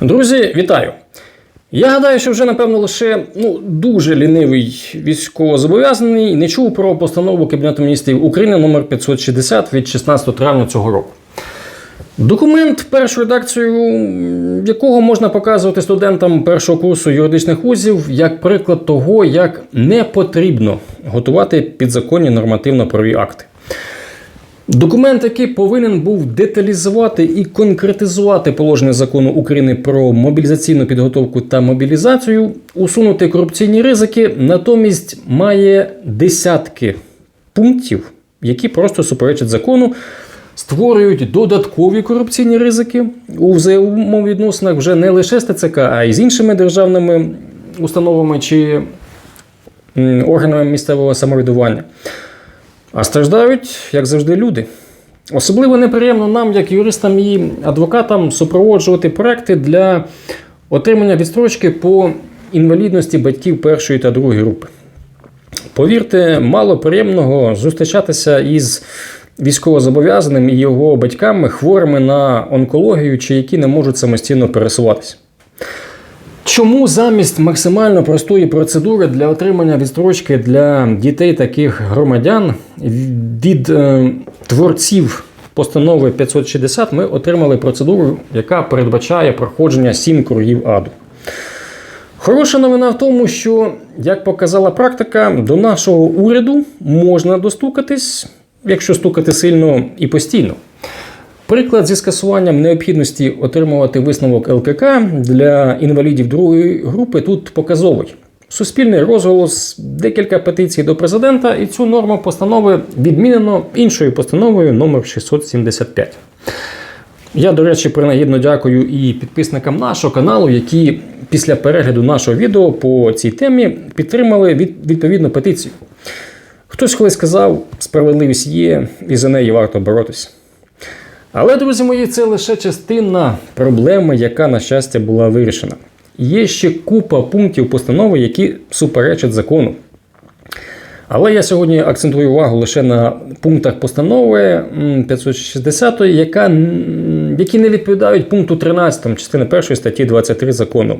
Друзі, вітаю! Я гадаю, що вже, напевно, лише ну, дуже лінивий військовозобов'язаний не чув про постанову Кабінету міністрів України номер 560 від 16 травня цього року. Документ, першу редакцію якого можна показувати студентам першого курсу юридичних вузів як приклад того, як не потрібно готувати підзаконні нормативно-праві акти. Документ, який повинен був деталізувати і конкретизувати положення закону України про мобілізаційну підготовку та мобілізацію, усунути корупційні ризики, натомість має десятки пунктів, які просто суперечать закону, створюють додаткові корупційні ризики у взаємовідносинах вже не лише з ТЦК, а й з іншими державними установами чи органами місцевого самоврядування. А страждають, як завжди, люди. Особливо неприємно нам, як юристам і адвокатам, супроводжувати проекти для отримання відстрочки по інвалідності батьків першої та другої групи. Повірте, мало приємного зустрічатися із військовозобов'язаним і його батьками, хворими на онкологію чи які не можуть самостійно пересуватися. Чому замість максимально простої процедури для отримання відстрочки для дітей таких громадян від е, творців постанови 560 ми отримали процедуру, яка передбачає проходження сім кругів аду? Хороша новина в тому, що, як показала практика, до нашого уряду можна достукатись, якщо стукати сильно і постійно. Приклад зі скасуванням необхідності отримувати висновок ЛКК для інвалідів другої групи тут показовий. Суспільний розголос, декілька петицій до президента, і цю норму постанови відмінено іншою постановою номер 675. Я, до речі, принагідно дякую і підписникам нашого каналу, які після перегляду нашого відео по цій темі підтримали відповідну петицію. Хтось колись сказав, справедливість є, і за неї варто боротися. Але, друзі мої, це лише частина проблеми, яка, на щастя, була вирішена. Є ще купа пунктів постанови, які суперечать закону. Але я сьогодні акцентую увагу лише на пунктах постанови 560, яка, які не відповідають пункту 13 частини 1 статті 23 закону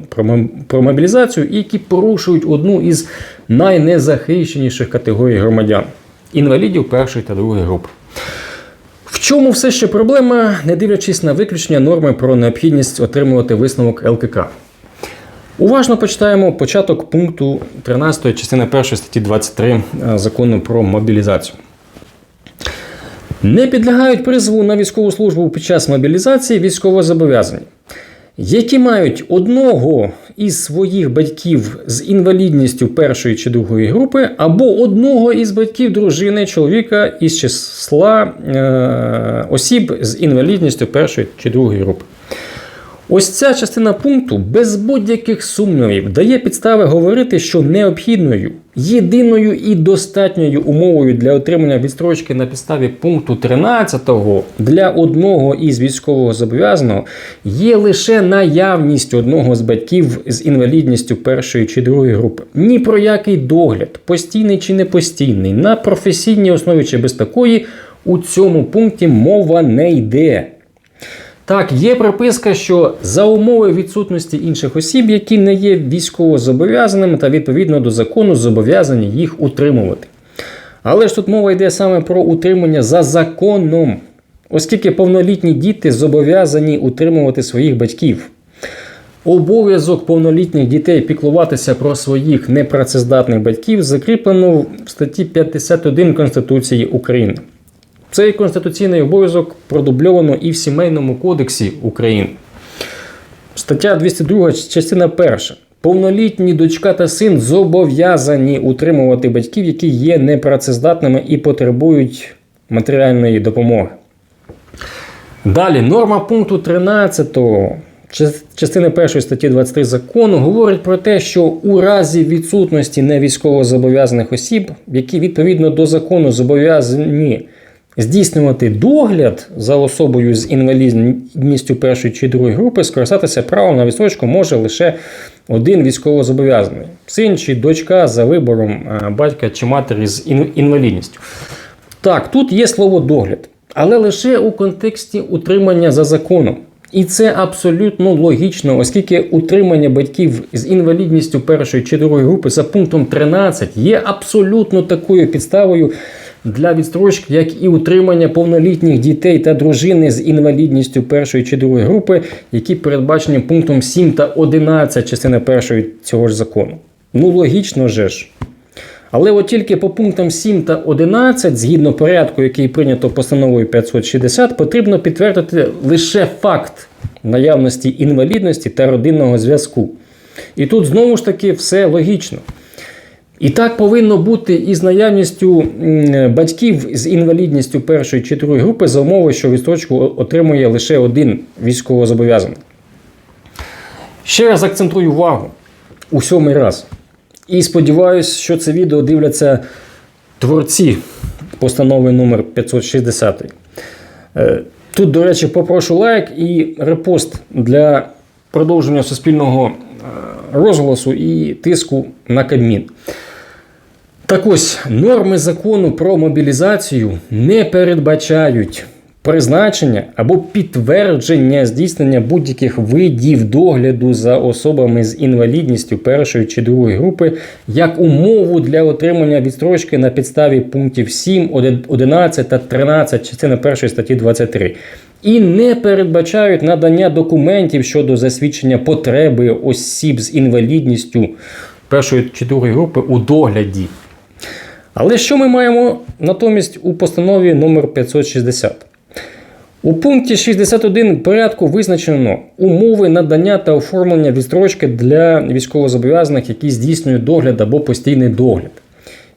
про, мобілізацію і які порушують одну із найнезахищеніших категорій громадян інвалідів першої та другої групи. Чому все ще проблема, не дивлячись на виключення норми про необхідність отримувати висновок ЛКК? Уважно почитаємо початок пункту 13 частини 1 статті 23 е, закону про мобілізацію. Не підлягають призову на військову службу під час мобілізації військовозобов'язані, які мають одного із своїх батьків з інвалідністю першої чи другої групи, або одного із батьків дружини чоловіка із числа е, осіб з інвалідністю першої чи другої групи. Ось ця частина пункту без будь-яких сумнівів дає підстави говорити, що необхідною, єдиною і достатньою умовою для отримання відстрочки на підставі пункту 13 для одного із військовозобов'язаного є лише наявність одного з батьків з інвалідністю першої чи другої групи. Ні про який догляд, постійний чи не постійний, на професійній основі чи без такої, у цьому пункті мова не йде. Так, є приписка, що за умови відсутності інших осіб, які не є військово зобов'язаними та відповідно до закону зобов'язані їх утримувати. Але ж тут мова йде саме про утримання за законом, оскільки повнолітні діти зобов'язані утримувати своїх батьків. Обов'язок повнолітніх дітей піклуватися про своїх непрацездатних батьків закріплено в статті 51 Конституції України. Цей конституційний обов'язок продубльовано і в Сімейному кодексі України. Стаття 202, частина 1. Повнолітні дочка та син зобов'язані утримувати батьків, які є непрацездатними і потребують матеріальної допомоги. Далі, норма пункту 13 частини 1 статті 23 закону говорить про те, що у разі відсутності невійськовозобов'язаних осіб, які відповідно до закону зобов'язані здійснювати догляд за особою з інвалідністю першої чи другої групи, скористатися правом на відстрочку може лише один військовозобов'язаний син чи дочка за вибором е, батька чи матері з інвалідністю. Так, тут є слово догляд, але лише у контексті утримання за законом. І це абсолютно логічно, оскільки утримання батьків з інвалідністю першої чи другої групи за пунктом 13 є абсолютно такою підставою для відстрочки, як і утримання повнолітніх дітей та дружини з інвалідністю першої чи другої групи, які передбачені пунктом 7 та 11 частини першої цього ж закону. Ну логічно же ж. Але от тільки по пунктам 7 та 11, згідно порядку, який прийнято постановою 560, потрібно підтвердити лише факт наявності інвалідності та родинного зв'язку. І тут знову ж таки все логічно. І так повинно бути і з наявністю батьків з інвалідністю першої чи другої групи за умови, що відстрочку отримує лише один військовозобов'язаний. Ще раз акцентую увагу у сьомий раз. І сподіваюся, що це відео дивляться творці постанови номер 560. Е, Тут, до речі, попрошу лайк і репост для продовження суспільного е, розголосу і тиску на Кабмін. Так ось, норми закону про мобілізацію не передбачають призначення або підтвердження здійснення будь-яких видів догляду за особами з інвалідністю першої чи другої групи як умову для отримання відстрочки на підставі пунктів 7, 11 та 13 частини 1 статті 23. І не передбачають надання документів щодо засвідчення потреби осіб з інвалідністю першої чи другої групи у догляді. Але що ми маємо натомість у постанові номер 560? У пункті 61 порядку визначено умови надання та оформлення відстрочки для військовозобов'язаних, які здійснюють догляд або постійний догляд.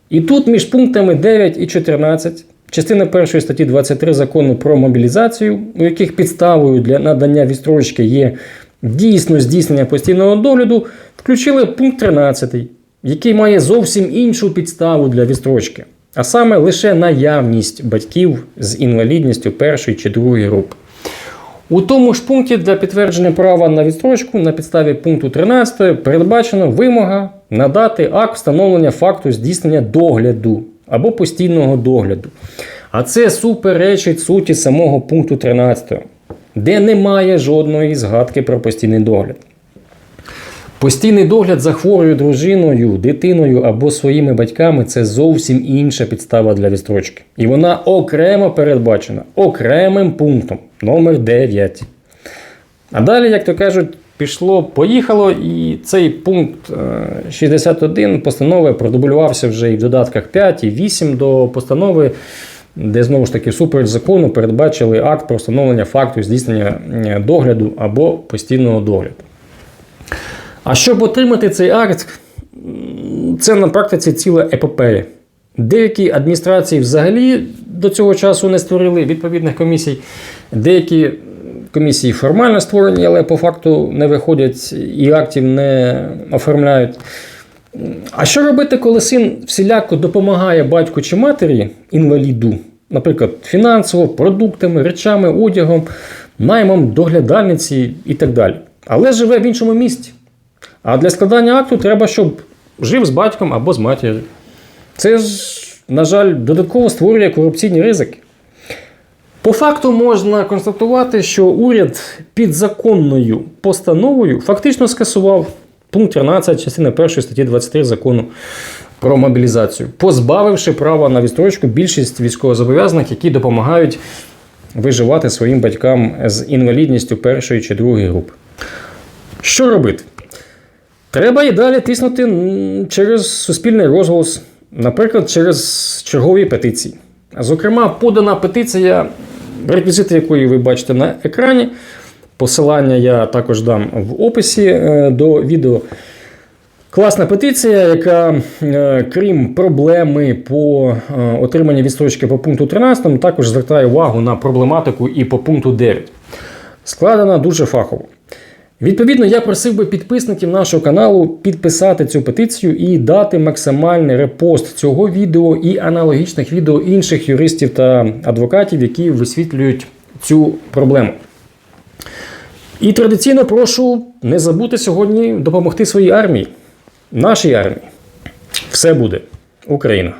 І тут між пунктами 9 і 14 частина 1 статті 23 закону про мобілізацію, у яких підставою для надання відстрочки є дійсно здійснення постійного догляду, включили пункт 13, який має зовсім іншу підставу для відстрочки, а саме лише наявність батьків з інвалідністю першої чи другої групи. У тому ж пункті для підтвердження права на відстрочку на підставі пункту 13 передбачено вимога надати акт встановлення факту здійснення догляду або постійного догляду. А це суперечить суті самого пункту 13, де немає жодної згадки про постійний догляд. Постійний догляд за хворою дружиною, дитиною або своїми батьками це зовсім інша підстава для відстрочки. І вона окремо передбачена окремим пунктом номер 9. А далі, як то кажуть, пішло, поїхало, і цей пункт е, 61 постанови продублювався вже і в додатках 5 і 8 до постанови, де знову ж таки всупереч закону передбачили акт про встановлення факту здійснення е, догляду або постійного догляду. А щоб отримати цей акт, це на практиці ціла епопея. Деякі адміністрації взагалі до цього часу не створили відповідних комісій, деякі комісії формально створені, але по факту не виходять і актів не оформляють. А що робити, коли син всіляко допомагає батьку чи матері інваліду, наприклад, фінансово, продуктами, речами, одягом, наймом доглядальниці і так далі, але живе в іншому місті? А для складання акту треба, щоб жив з батьком або з матір'ю. Це ж, на жаль, додатково створює корупційні ризики. По факту можна констатувати, що уряд підзаконною постановою фактично скасував пункт 13 частини 1 статті 23 закону про мобілізацію, позбавивши права на відстрочку більшість військовозобов'язаних, які допомагають виживати своїм батькам з інвалідністю першої чи другої групи. Що робити? Треба і далі тиснути через суспільний розголос, наприклад, через чергові петиції. Зокрема, подана петиція, реквізити якої ви бачите на екрані. Посилання я також дам в описі е, до відео. Класна петиція, яка, е, крім проблеми по е, отриманню відстрочки по пункту 13, також звертає увагу на проблематику і по пункту 9. Складена дуже фахово. Відповідно, я просив би підписників нашого каналу підписати цю петицію і дати максимальний репост цього відео і аналогічних відео інших юристів та адвокатів, які висвітлюють цю проблему. І традиційно прошу не забути сьогодні допомогти своїй армії, нашій армії. Все буде Україна!